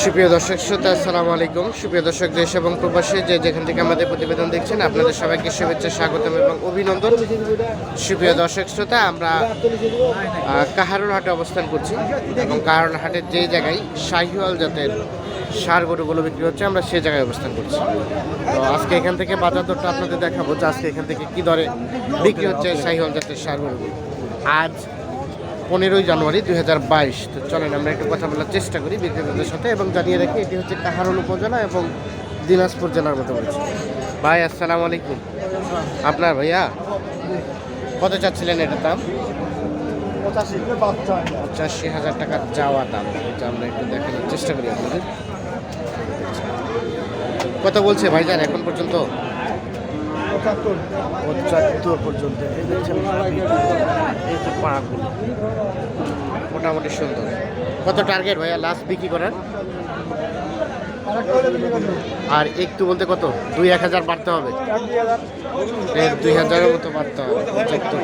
সুপ্রিয় দর্শক শ্রোতা, আসসালামু আলাইকুম। সুপ্রিয় দর্শক, দেশ এবং প্রবাসী যে যেখান থেকে আমাদের প্রতিবেদন দেখছেন, আপনাদের সবাইকে শুভেচ্ছা, স্বাগতম এবং অভিনন্দন। সুপ্রিয় দর্শক শ্রোতা, আমরা কাহারুল হাটে অবস্থান করছি এবং কাহারুল হাটের যে জায়গায় শাহিওয়াল জাতের সার গরুগুলো বিক্রি হচ্ছে আমরা সে জায়গায় অবস্থান করছি। তো আজকে এখান থেকে বাজার দরটা আপনাদের দেখাবো যে আজকে এখান থেকে কি দরে বিক্রি হচ্ছে শাহিওয়াল জাতের সার গরুগুলো আজ পনেরোই জানুয়ারি দুই হাজার বাইশ তো চলেন আমরা একটু কথা বলার চেষ্টা করি বিক্রেতাদের সাথে এবং জানিয়ে রাখি এটি হচ্ছে কাহারুল উপজেলা এবং দিনাজপুর জেলার মতো বলছি ভাই আসসালামু আলাইকুম। আপনার ভাইয়া কত চাচ্ছিলেন এটার দাম? পঁচাশি হাজার টাকা চাওয়া দাম। এটা আমরা একটু দেখানোর চেষ্টা করি আপনাদের। কত বলছে ভাইজান এখন পর্যন্ত? পঁচাত্তর পর্যন্ত। এই দেখছেন এই যে পাড়াগুলো। মোটামুটি সুন্দর। কত টার্গেট ভাইয়া লাস্ট বিক্রি করার? আর একটু বলতে কত? দুই এক হাজার বাড়তে হবে। দুই হাজারের মতো বাড়তে হবে। পঁচাত্তর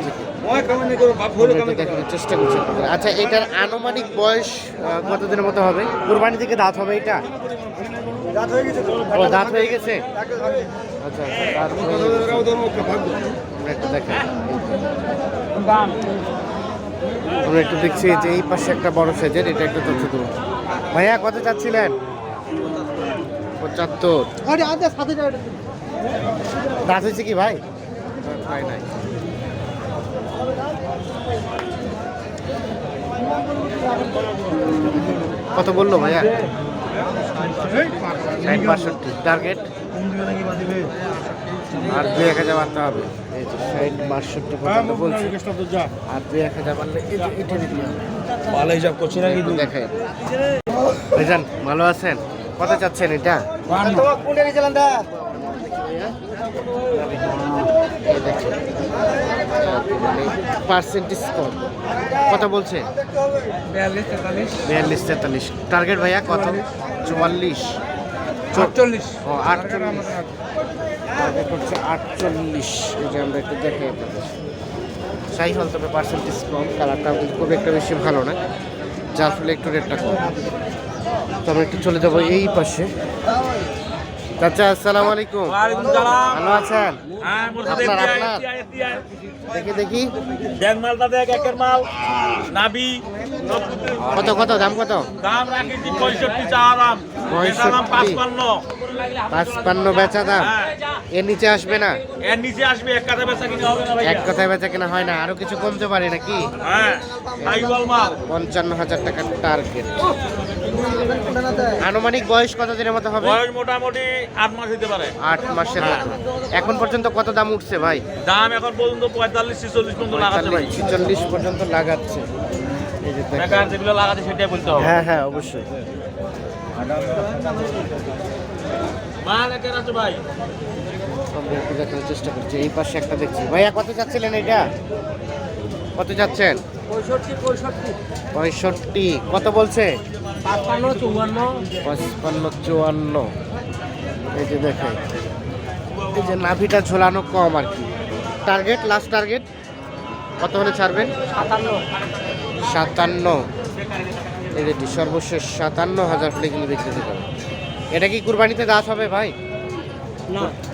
দেখানোর চেষ্টা করছি আচ্ছা এটার আনুমানিক বয়স কতদিনের মতো হবে? কুরবানি থেকে দাঁত হবে এটা? দাঁত হয়ে গেছে আচ্ছা আচ্ছা, দাঁত হয়ে গেছে। আমরা একটু দেখাই আমরা একটু দেখছি যে এই পাশে একটা বড় সাইজের এটা একটু তথ্য দেবো ভাইয়া কত চাচ্ছিলেন? পঁচাত্তর। দাঁত হয়েছে কি ভাই? দাঁত নাই। কত বলল ভাইয়া? ষাট বাষট্টি টার্গেট আর দুই এক হাজার বাড়তে হবে। এই তো ষাট বাষট্টি পর্যন্ত বলছি। আর দুই এক হাজার বাড়লে এটা দিতে ভালো হিসাব করছি নাকি একটু দেখাই ভাইজান ভালো আছেন? কত চাচ্ছেন এটা? পার্সেন্টেজ কম কত বলছে? বিয়াল্লিশ তেতাল্লিশ। টার্গেট ভাইয়া কত? চুয়াল্লিশ। আটচল্লিশ। ও আটচল্লিশ। টার্গেট হচ্ছে আটচল্লিশ। এই যে আমরা একটু দেখাই আপনাদের সাই হল তবে পার্সেন্টেজ কম কালারটা কিন্তু খুব একটা বেশি ভালো না। যার ফলে একটু রেটটা কম। তো আমরা একটু চলে যাব এই পাশে। চাচা আসসালামু আলাইকুম। ভালো আছেন? হ্যাঁ আপনার, আপনার? দেখি দেখি। দেখ মালটা দেখ একের মাল। নাবি। কত কত দাম কত? দাম রাখেছি পঁয়ষট্টি চা দাম। পঁয়ষট্টি। পাঁচপান্ন। বেচা দাম। হ্যাঁ। এর নিচে আসবে না? এর নিচে আসবে এক কাঠা বেচা কিনে হবে না এক কথায় বেচা কেনা হয় না। আরও কিছু কমতে পারে নাকি? হ্যাঁ পঞ্চান্ন হাজার টাকার টার্গেট আনুমানিক বয়স কত দিনের মতো হবে? বয়স মোটামুটি আট মাস হতে পারে। আট মাসের মতো। এখন পর্যন্ত কত দাম উঠছে ভাই? দাম এখন পর্যন্ত পঁয়তাল্লিশ ছিচল্লিশ পর্যন্ত লাগাচ্ছে ভাই। ছিচল্লিশ পর্যন্ত লাগাচ্ছে। বেকার যেগুলো লাগাচ্ছে সেটাই বলতে হবে। হ্যাঁ হ্যাঁ অবশ্যই। দেখানোর চেষ্টা করছি। এই পাশে একটা দেখছি। ভাইয়া কত চাচ্ছিলেন এটা কত চাচ্ছেন পঁয়ষট্টি কত বলছে? পাঁচপান্ন চুয়ান্ন। এই যে দেখেন এই যে নাভিটা ঝোলানো কম আর কি। টার্গেট লাস্ট টার্গেট কত হলে ছাড়বেন? সাতান্ন। এই যে সর্বশেষ সাতান্ন হাজার হলে কিন্তু বিক্রি পারবে এটা কি কুরবানিতে দাস হবে ভাই?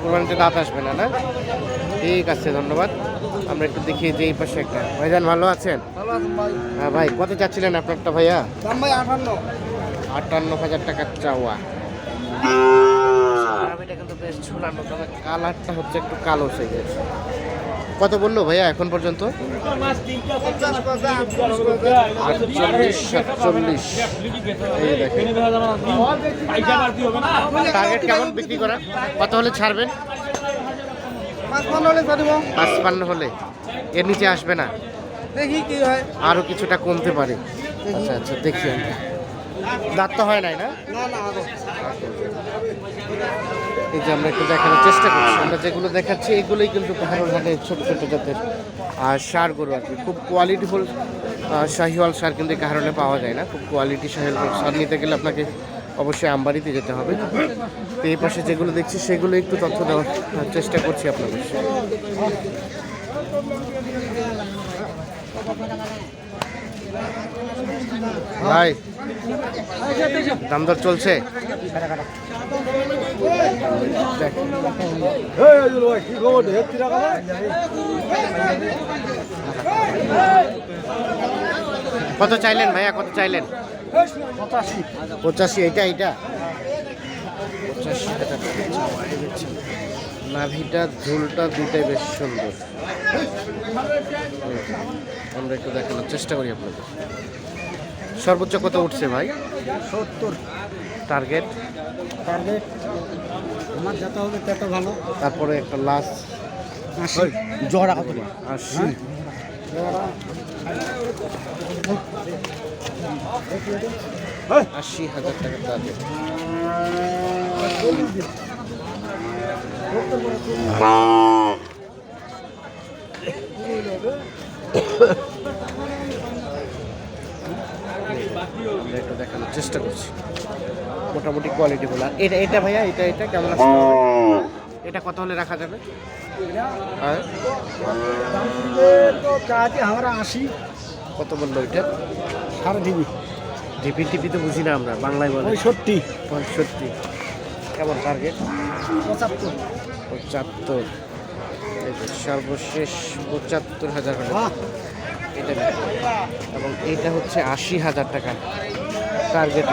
কুরবানিতে দাঁত আসবে না না? ঠিক আছে ধন্যবাদ। আমরা একটু দেখি যে এই পাশে একটা। ভাইজান ভালো আছেন? ভালো ভাই। হ্যাঁ ভাই কত চাচ্ছিলেন আপনারটা ভাইয়া? আটান্ন। আটান্ন হাজার টাকার চাওয়া। এটা কিন্তু বেশ ঝুলানো তবে কালারটা হচ্ছে একটু কালো সাইজের কত বলল ভাইয়া এখন পর্যন্ত? আটচল্লিশ সাতচল্লিশ এই দেখেন টার্গেট কেমন বিক্রি করা? কত হলে ছাড়বেন? পাঁচপান্ন হলে। এর নিচে আসবে না? দেখি কি হয়। আরও কিছুটা কমতে পারে। আচ্ছা আচ্ছা দেখি। দাঁত তো হয় নাই না? এই যে আমরা একটু দেখানোর চেষ্টা করছি। আমরা যেগুলো দেখাচ্ছি, এগুলোই কিন্তু পাহাড়ের ঘাটে ছোটো ছোটো জাতের আর সার গরু আর কি। খুব কোয়ালিটিফুল শাহিওয়াল সার কিন্তু এই কারণে পাওয়া যায় না। খুব কোয়ালিটি শাহিওয়াল সার নিতে গেলে আপনাকে অবশ্যই আমবাড়িতে যেতে হবে। তো এই পাশে যেগুলো দেখছি, সেগুলো একটু তথ্য দেওয়ার চেষ্টা করছি আপনাদের ভাই দাম দর চলছে। কত চাইলেন ভাইয়া কত চাইলেন? পঁচাশি এইটা এইটা। পঁচাশি টাকা নাভিটা ঝুলটা দুটাই বেশ সুন্দর। আমরা একটু দেখানোর চেষ্টা করি আপনাদের। সর্বোচ্চ কত উঠছে ভাই? সত্তর। টার্গেট টার্গেট আমার যত হবে তত ভালো। তারপরে একটা লাস্ট জোড়া কত আশি। আশি হাজার টাকা টার্গেট আমরা একটু দেখানোর চেষ্টা করছি। মোটামুটি কোয়ালিটি বলা এটা এটা ভাইয়া এটা এটা কেমন আছে? এটা কত হলে রাখা যাবে? হ্যাঁ? আমরা আশি কত বলল এটা সাড়ে দিবি টিপি টিপি তো বুঝি না আমরা বাংলায় বলে। পঁয়ষট্টি। পঁয়ষট্টি। কেমন টার্গেট পঁচাত্তর। পঁচাত্তর। সর্বশেষ পঁচাত্তর হাজার হ্যাঁ এটা। এবং এইটা হচ্ছে আশি হাজার টাকা। টার্গেট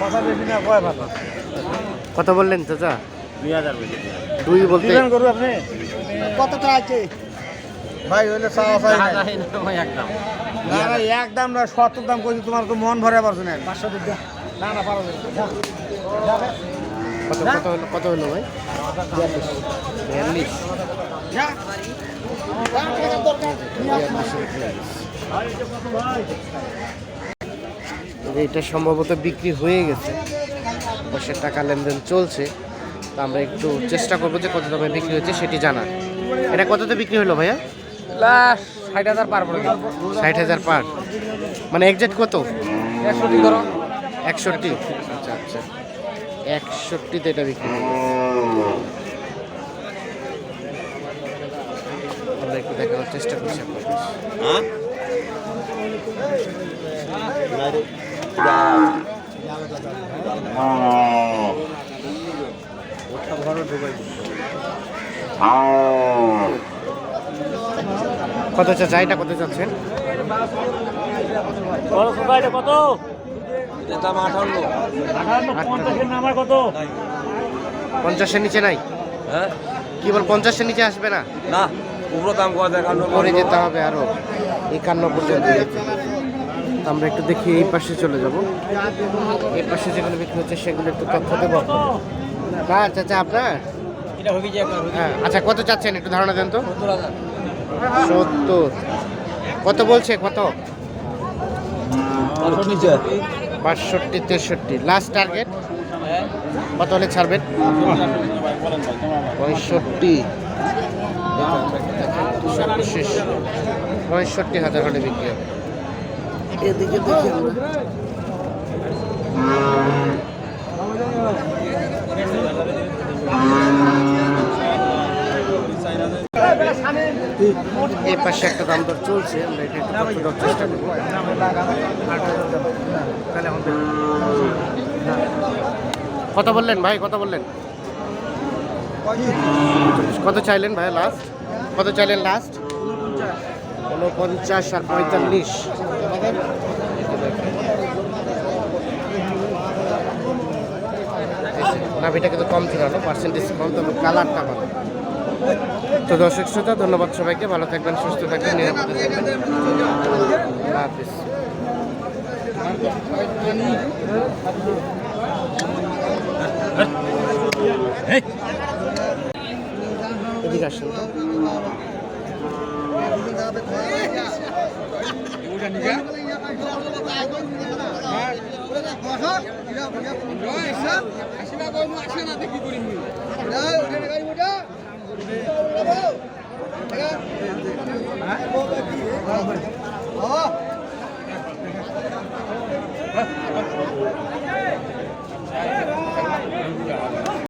কথা বেশি না কয় ভালো কত বললেন চাচা? দুই হাজার বেশি দুই বলতে করব আপনি? কত আছে? ভাই হইলে চাওয়া চাই একদম না না একদম না সত্তর দাম করছি তোমার তো মন ভরে পারছ না। পাঁচশো না না পারো কত কত হলো কত হলো ভাই? বিয়াল্লিশ। এটা সম্ভবত বিক্রি হয়ে গেছে। বসে টাকা লেনদেন চলছে। তো আমরা একটু চেষ্টা করব যে কত দামে বিক্রি হয়েছে সেটি জানার। এটা কততে বিক্রি হলো ভাইয়া? ষাট হাজার পার করে ষাট হাজার পার। মানে একজ্যাক্ট কত? দিন ধরো। একষট্টি। আচ্ছা আচ্ছা। একষট্টিতে এটা বিক্রি দেখানোর চেষ্টা করছি কত চাচা এটা কত চাচ্ছেন? কত? দাম আঠান্ন আমার কত? পঞ্চাশের নিচে নাই? হ্যাঁ? কি বল পঞ্চাশের নিচে আসবে না? না উপরে দাম কত? পরে যেতে হবে আরও। একান্ন পর্যন্ত আমরা একটু দেখি এই পাশে চলে যাব। এই পাশে যেগুলো বিক্রি হচ্ছে সেগুলো একটু তথ্য দেবো না চাচা আপনার? হ্যাঁ আচ্ছা কত চাচ্ছেন? একটু ধারণা দেন তো। সত্তর সত্তর। কত বলছে? কত? নিচে। বাষট্টি, তেষট্টি। লাস্ট টার্গেট কত হলে ছাড়বেন? পঁয়ষট্টি। সর্বশেষ। পঁয়ষট্টি হাজার হলে বিক্রি হবে। এদিকে দেখি আমরা। এই পাশে একটা দাম দর চলছে, আমরা এটা একটু চেষ্টা করব। কত বললেন ভাই কত বললেন। কত চাইলেন ভাই লাস্ট কত চাইলেন লাস্ট উনপঞ্চাশ আর পঁয়তাল্লিশ। নাভিটা কিন্তু কম ছিল পার্সেন্টেজ কম, তবে কালারটা ভালো। তো দর্শক শ্রোতা ধন্যবাদ সবাইকে। ভালো থাকবেন সুস্থ থাকবেন নিরাপদে থাকবেন। আল্লাহ হাফিজ। এদিকে আসেন। Oh!